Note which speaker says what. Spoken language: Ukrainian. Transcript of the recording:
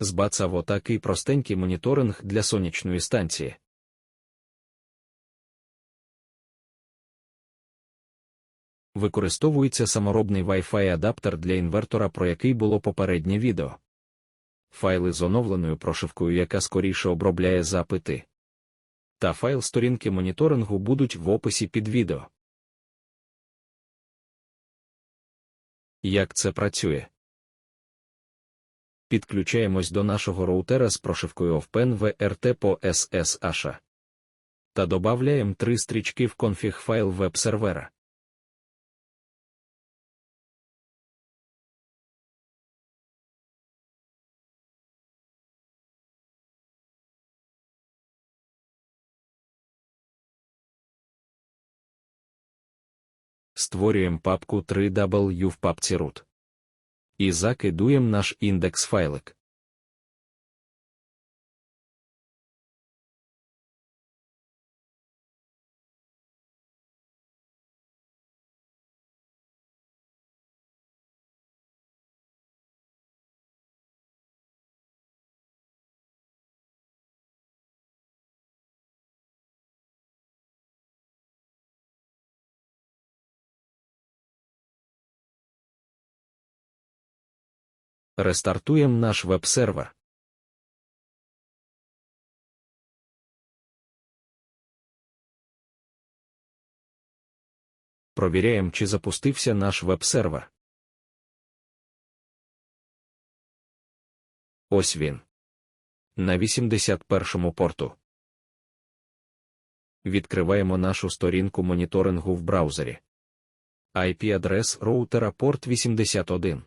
Speaker 1: Збацав отакий простенький моніторинг для сонячної станції. Використовується саморобний Wi-Fi адаптер для інвертора, про який було попереднє відео. Файли з оновленою прошивкою, яка скоріше обробляє запити. Та файл сторінки моніторингу будуть в описі під відео. Як це працює? Підключаємось до нашого роутера з прошивкою OFPEN VRT по SSH. Та добавляємо три стрічки в конфіг файл веб-сервера. Створюємо папку 3W в папці root. І закидуємо наш індекс файлик. Рестартуємо наш веб-сервер. Провіряємо, чи запустився наш веб-сервер. Ось він. На 81 порту. Відкриваємо нашу сторінку моніторингу в браузері. IP-адрес роутера порт 81.